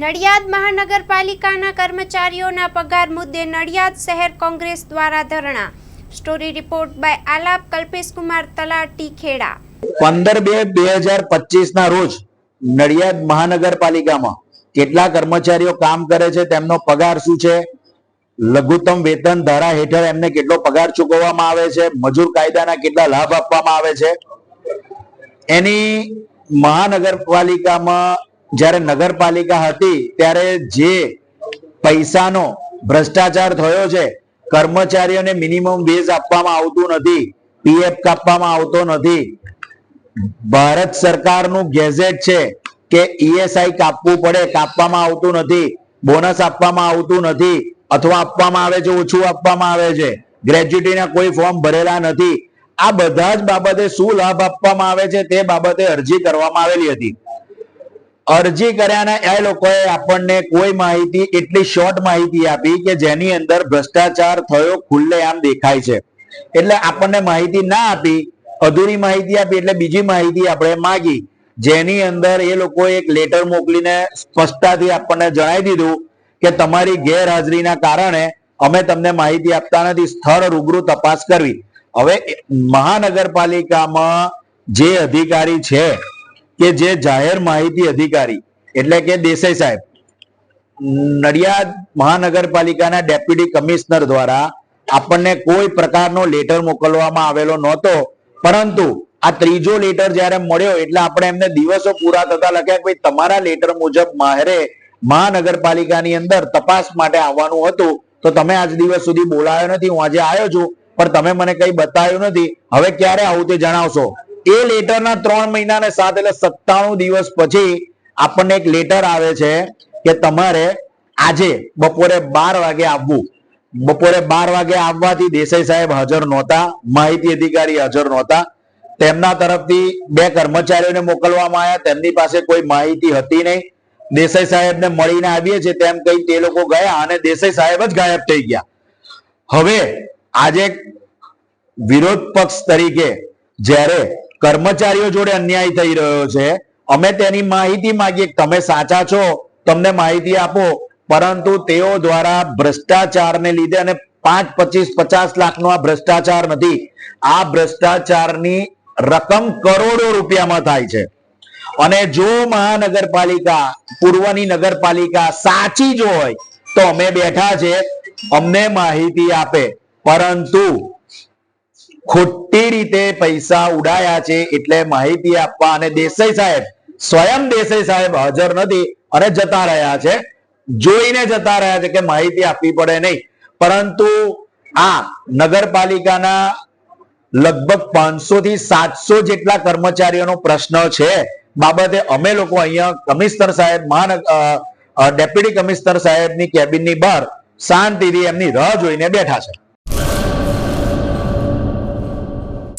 નડિયાદ મહાનગરપાલિકાના કર્મચારીઓના પગાર મુદ્દે નડિયાદ શહેર કોંગ્રેસ દ્વારા ધરણા. Story report by Alap Kalpeshkumar Talati Kheda. પંદર બે બે હજાર પચીસ ના રોજ નડિયાદ મહાનગરપાલિકામાં કેટલા કર્મચારીઓ કામ કરે છે, તેમનો પગાર શું છે, લઘુત્તમ વેતન ધારા હેઠળ એમને કેટલો પગાર ચૂકવવામાં આવે છે, મજૂર કાયદાના કેટલા લાભ આપવામાં આવે છે. એની મહાનગરપાલિકામાં જ્યારે નગરપાલિકા હતી ત્યારે જે પૈસાનો ભ્રષ્ટાચાર થયો છે, કર્મચારીઓને મિનિમમ વેજ આપવામાં આવતું નથી પીએફ કાપવામાં આવતો નથી. ભારત સરકારનું ગેઝેટ છે કે ઈએસઆઈ કાપવું પડે, કાપવામાં આવતું નથી, બોનસ આપવામાં આવતું નથી, અથવા આપવામાં આવે છે, ઓછું આપવામાં આવે છે. ગ્રેજ્યુટીના કોઈ ફોર્મ ભરેલા નથી. આ બધા જ બાબતે શું લાભ આપવામાં આવે છે તે બાબતે અરજી કરવામાં આવેલી હતી. અરજી કર્યાના એ લોકોએ આપણને કોઈ માહિતી, એટલી શોર્ટ માહિતી આપી કે જેની અંદર ભ્રષ્ટાચાર થયો, ખુલ્લેઆમ દેખાય છે. એટલે આપણને માહિતી ના આપી, અધૂરી માહિતી આપી એટલે બીજી માહિતી આપણે માગી. જેની અંદર એ લોકોએ એક લેટર મોકલીને સ્પષ્ટતાથી આપણને જણાવી દીધું કે તમારી ગેરહાજરીના કારણે અમે તમને માહિતી આપતા નથી, સ્થળ રૂબરૂ તપાસ કરવી. હવે મહાનગરપાલિકામાં જે અધિકારી છે કે જે જાહેર માહિતી અધિકારી, એટલે કે દેસાઈ સાહેબ, નડિયાદ મહાનગરપાલિકાના ડેપ્યુટી કમિશનર દ્વારા આપણને કોઈ પ્રકારનો લેટર મોકલવામાં આવેલો નહોતો. પરંતુ આ ત્રીજો લેટર જ્યારે મળ્યો, એટલે આપણે એમને દિવસો પૂરા થતા લખ્યા કે ભાઈ, તમારા લેટર મુજબ માહેરે મહાનગરપાલિકાની અંદર તપાસ માટે આવવાનું હતું. તો તમે આજ દિવસ સુધી બોલાયો નથી, હું આજે આવ્યો છું, પણ તમે મને કઈ બતાવ્યું નથી. હવે ક્યારે આવું તે જણાવશો? એ લેટરના ત્રણ મહિના ને સાત એટલે સત્તાણું દિવસ પછી આપણને એક લેટર આવે છે કે તમારે આજે બપોરે બાર વાગે આવવું. બપોરે બાર વાગે આવવાથી દેસાઈ સાહેબ હાજર નહોતા, માહિતી અધિકારી હાજર નહોતા. તેમના તરફથી બે કર્મચારીઓને મોકલવામાં આવ્યા. તેમની પાસે કોઈ માહિતી હતી નહીં. દેસાઈ સાહેબને મળીને આવીએ છીએ તેમ કહી તે લોકો ગયા અને દેસાઈ સાહેબ જ ગાયબ થઈ ગયા. હવે આજે વિરોધ પક્ષ તરીકે જ્યારે કર્મચારીઓ જોડે અન્યાય થઈ રહ્યો છે. અમે તેની માહિતી માંગીએ. તમે સાચા છો. તમને માહિતી આપો. પરંતુ તેઓ દ્વારા ભ્રષ્ટાચારને લીધે અને પાંચ, પચીસ, પચાસ લાખનો આ ભ્રષ્ટાચાર નથી. આ ભ્રષ્ટાચારની રકમ કરોડો રૂપિયામાં થાય છે. અને જો મહાનગરપાલિકા, પૂર્વની નગરપાલિકા સાચી જો હોય, તો અમે બેઠા છે. અમને માહિતી આપે. પરંતુ ખોટી રીતે પૈસા ઉડાયા છે એટલે માહિતી આપવા અને દેસાઈ સાહેબ, સ્વયં દેસાઈ સાહેબ હાજર નથી અને જતા રહ્યા છે. જોઈને જતા રહ્યા છે કે માહિતી આપવી પડે નહીં. પરંતુ આ નગરપાલિકાના લગભગ પાંચસો થી સાતસો જેટલા કર્મચારીઓનો પ્રશ્ન છે. બાબતે અમે લોકો અહીંયા કમિશનર સાહેબ મહાનગર ડેપ્યુટી કમિશનર સાહેબની કેબિનની બહાર શાંતિથી એમની રાહ જોઈને બેઠા છે.